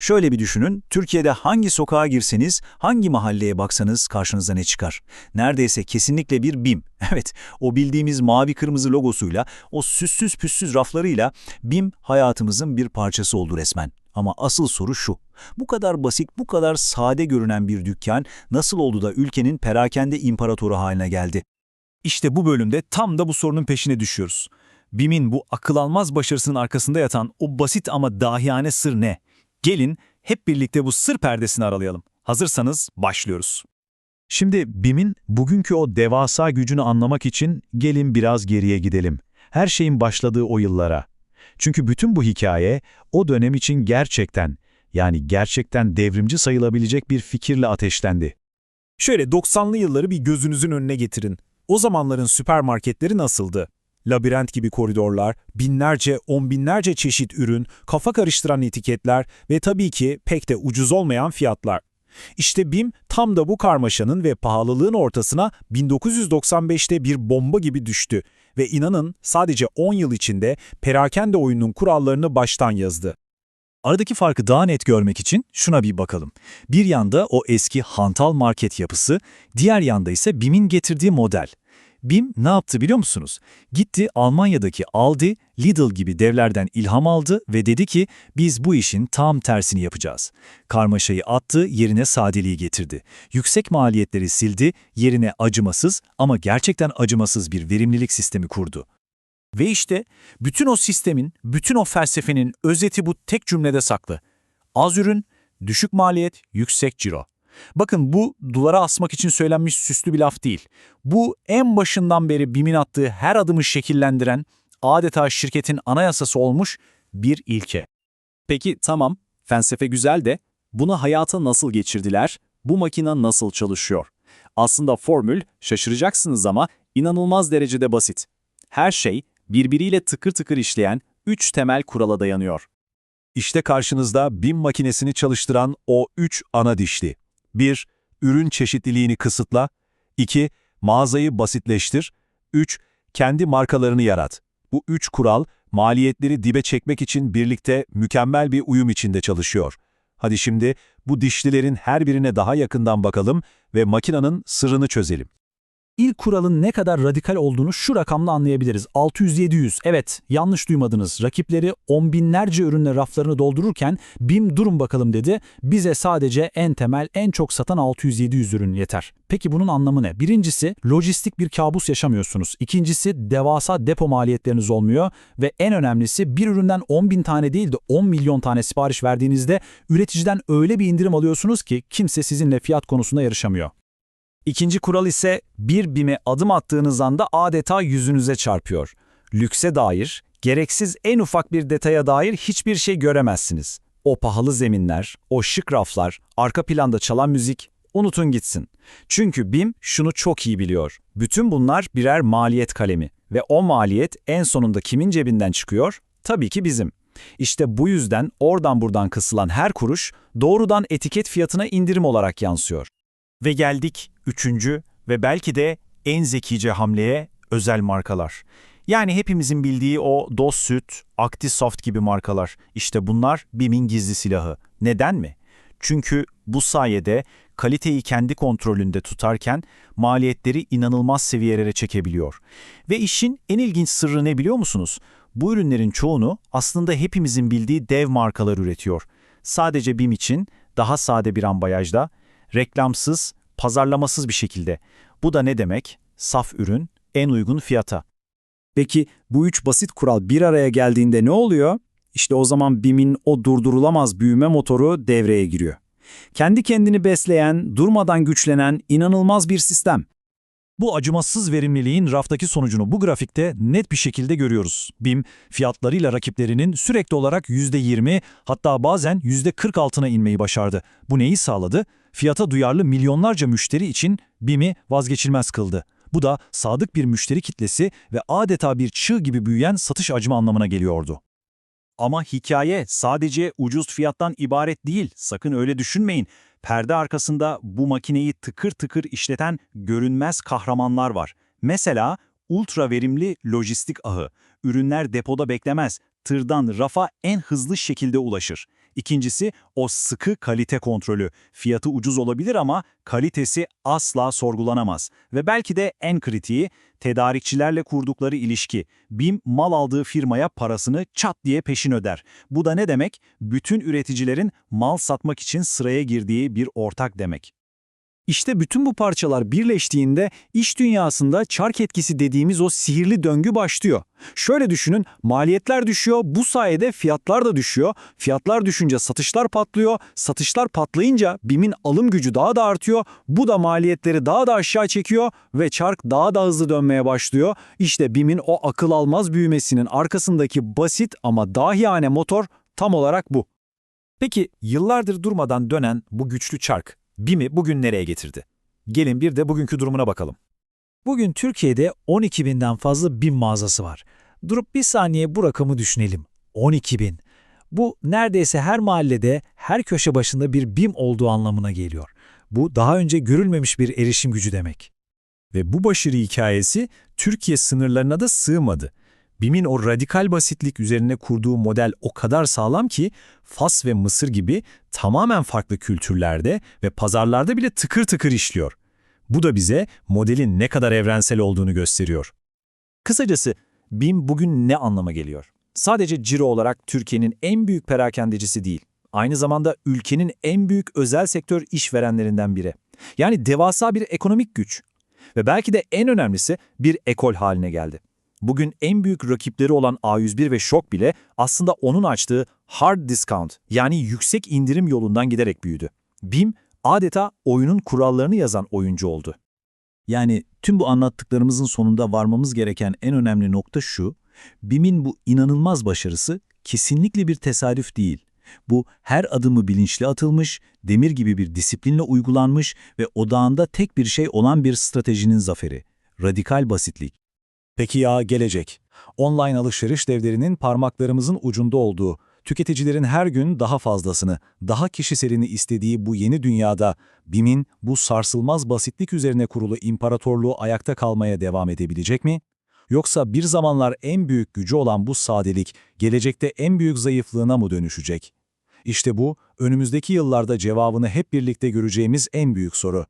Şöyle bir düşünün, Türkiye'de hangi sokağa girseniz, hangi mahalleye baksanız karşınıza ne çıkar? Neredeyse kesinlikle bir BİM. Evet, o bildiğimiz mavi kırmızı logosuyla, o süssüz püssüz raflarıyla BİM hayatımızın bir parçası oldu resmen. Ama asıl soru şu, bu kadar basit, bu kadar sade görünen bir dükkan nasıl oldu da ülkenin perakende imparatoru haline geldi? İşte bu bölümde tam da bu sorunun peşine düşüyoruz. BİM'in bu akıl almaz başarısının arkasında yatan o basit ama dahiyane sır ne? Gelin hep birlikte bu sır perdesini aralayalım. Hazırsanız başlıyoruz. Şimdi BİM'in bugünkü o devasa gücünü anlamak için gelin biraz geriye gidelim. Her şeyin başladığı o yıllara. Çünkü bütün bu hikaye o dönem için gerçekten, yani gerçekten devrimci sayılabilecek bir fikirle ateşlendi. Şöyle 90'lı yılları bir gözünüzün önüne getirin. O zamanların süpermarketleri nasıldı? Labirent gibi koridorlar, binlerce, on binlerce çeşit ürün, kafa karıştıran etiketler ve tabii ki pek de ucuz olmayan fiyatlar. İşte BİM tam da bu karmaşanın ve pahalılığın ortasına 1995'te bir bomba gibi düştü ve inanın sadece 10 yıl içinde perakende oyunun kurallarını baştan yazdı. Aradaki farkı daha net görmek için şuna bir bakalım. Bir yanda o eski hantal market yapısı, diğer yanda ise BİM'in getirdiği model. BİM ne yaptı biliyor musunuz? Gitti Almanya'daki Aldi, Lidl gibi devlerden ilham aldı ve dedi ki biz bu işin tam tersini yapacağız. Karmaşayı attı, yerine sadeliği getirdi. Yüksek maliyetleri sildi, yerine acımasız ama gerçekten acımasız bir verimlilik sistemi kurdu. Ve işte bütün o sistemin, bütün o felsefenin özeti bu tek cümlede saklı. Az ürün, düşük maliyet, yüksek ciro. Bakın bu duvara asmak için söylenmiş süslü bir laf değil. Bu en başından beri BİM'in attığı her adımı şekillendiren, adeta şirketin anayasası olmuş bir ilke. Peki tamam, felsefe güzel de bunu hayata nasıl geçirdiler, bu makine nasıl çalışıyor? Aslında formül, şaşıracaksınız ama inanılmaz derecede basit. Her şey birbiriyle tıkır tıkır işleyen üç temel kurala dayanıyor. İşte karşınızda BİM makinesini çalıştıran o üç ana dişli. 1. Ürün çeşitliliğini kısıtla. 2. Mağazayı basitleştir. 3. Kendi markalarını yarat. Bu üç kural, maliyetleri dibe çekmek için birlikte mükemmel bir uyum içinde çalışıyor. Hadi şimdi bu dişlilerin her birine daha yakından bakalım ve makinanın sırrını çözelim. İlk kuralın ne kadar radikal olduğunu şu rakamla anlayabiliriz. 600-700. Evet, yanlış duymadınız. Rakipleri on binlerce ürünle raflarını doldururken BİM durun bakalım dedi. Bize sadece en temel, en çok satan 600-700 ürün yeter. Peki bunun anlamı ne? Birincisi, lojistik bir kabus yaşamıyorsunuz. İkincisi, devasa depo maliyetleriniz olmuyor. Ve en önemlisi bir üründen 10 bin tane değil de 10 milyon tane sipariş verdiğinizde üreticiden öyle bir indirim alıyorsunuz ki kimse sizinle fiyat konusunda yarışamıyor. İkinci kural ise bir BİM'e adım attığınız anda adeta yüzünüze çarpıyor. Lükse dair, gereksiz en ufak bir detaya dair hiçbir şey göremezsiniz. O pahalı zeminler, o şık raflar, arka planda çalan müzik, unutun gitsin. Çünkü BİM şunu çok iyi biliyor. Bütün bunlar birer maliyet kalemi ve o maliyet en sonunda kimin cebinden çıkıyor? Tabii ki bizim. İşte bu yüzden oradan buradan kısılan her kuruş doğrudan etiket fiyatına indirim olarak yansıyor. Ve geldik üçüncü ve belki de en zekice hamleye özel markalar. Yani hepimizin bildiği o Dost Süt, Actisoft gibi markalar. İşte bunlar BİM'in gizli silahı. Neden mi? Çünkü bu sayede kaliteyi kendi kontrolünde tutarken maliyetleri inanılmaz seviyelere çekebiliyor. Ve işin en ilginç sırrı ne biliyor musunuz? Bu ürünlerin çoğunu aslında hepimizin bildiği dev markalar üretiyor. Sadece BİM için daha sade bir ambalajda, reklamsız, pazarlamasız bir şekilde. Bu da ne demek? Saf ürün, en uygun fiyata. Peki bu üç basit kural bir araya geldiğinde ne oluyor? İşte o zaman BİM'in o durdurulamaz büyüme motoru devreye giriyor. Kendi kendini besleyen, durmadan güçlenen inanılmaz bir sistem. Bu acımasız verimliliğin raftaki sonucunu bu grafikte net bir şekilde görüyoruz. BİM, fiyatlarıyla rakiplerinin sürekli olarak %20 hatta bazen %40 altına inmeyi başardı. Bu neyi sağladı? Fiyata duyarlı milyonlarca müşteri için BİM'i vazgeçilmez kıldı. Bu da sadık bir müşteri kitlesi ve adeta bir çığ gibi büyüyen satış acımı anlamına geliyordu. Ama hikaye sadece ucuz fiyattan ibaret değil, sakın öyle düşünmeyin. Perde arkasında bu makineyi tıkır tıkır işleten görünmez kahramanlar var. Mesela ultra verimli lojistik ağı. Ürünler depoda beklemez, tırdan rafa en hızlı şekilde ulaşır. İkincisi o sıkı kalite kontrolü. Fiyatı ucuz olabilir ama kalitesi asla sorgulanamaz. Ve belki de en kritiği tedarikçilerle kurdukları ilişki. BİM mal aldığı firmaya parasını çat diye peşin öder. Bu da ne demek? Bütün üreticilerin mal satmak için sıraya girdiği bir ortak demek. İşte bütün bu parçalar birleştiğinde iş dünyasında çark etkisi dediğimiz o sihirli döngü başlıyor. Şöyle düşünün, maliyetler düşüyor, bu sayede fiyatlar da düşüyor. Fiyatlar düşünce satışlar patlıyor, satışlar patlayınca BİM'in alım gücü daha da artıyor. Bu da maliyetleri daha da aşağı çekiyor ve çark daha da hızlı dönmeye başlıyor. İşte BİM'in o akıl almaz büyümesinin arkasındaki basit ama dahiyane motor tam olarak bu. Peki yıllardır durmadan dönen bu güçlü çark BİM'i bugün nereye getirdi? Gelin bir de bugünkü durumuna bakalım. Bugün Türkiye'de 12 binden fazla BİM mağazası var. Durup bir saniye bu rakamı düşünelim. 12 bin. Bu neredeyse her mahallede, her köşe başında bir BİM olduğu anlamına geliyor. Bu daha önce görülmemiş bir erişim gücü demek. Ve bu başarı hikayesi Türkiye sınırlarına da sığmadı. BİM'in o radikal basitlik üzerine kurduğu model o kadar sağlam ki Fas ve Mısır gibi tamamen farklı kültürlerde ve pazarlarda bile tıkır tıkır işliyor. Bu da bize modelin ne kadar evrensel olduğunu gösteriyor. Kısacası BİM bugün ne anlama geliyor? Sadece ciro olarak Türkiye'nin en büyük perakendecisi değil, aynı zamanda ülkenin en büyük özel sektör işverenlerinden biri. Yani devasa bir ekonomik güç. Ve belki de en önemlisi bir ekol haline geldi. Bugün en büyük rakipleri olan A101 ve Şok bile aslında onun açtığı hard discount yani yüksek indirim yolundan giderek büyüdü. BİM adeta oyunun kurallarını yazan oyuncu oldu. Yani tüm bu anlattıklarımızın sonunda varmamız gereken en önemli nokta şu, BİM'in bu inanılmaz başarısı kesinlikle bir tesadüf değil. Bu her adımı bilinçli atılmış, demir gibi bir disiplinle uygulanmış ve odağında tek bir şey olan bir stratejinin zaferi. Radikal basitlik. Peki ya gelecek? Online alışveriş devlerinin parmaklarımızın ucunda olduğu, tüketicilerin her gün daha fazlasını, daha kişiselini istediği bu yeni dünyada BİM'in bu sarsılmaz basitlik üzerine kurulu imparatorluğu ayakta kalmaya devam edebilecek mi? Yoksa bir zamanlar en büyük gücü olan bu sadelik gelecekte en büyük zayıflığına mı dönüşecek? İşte bu önümüzdeki yıllarda cevabını hep birlikte göreceğimiz en büyük soru.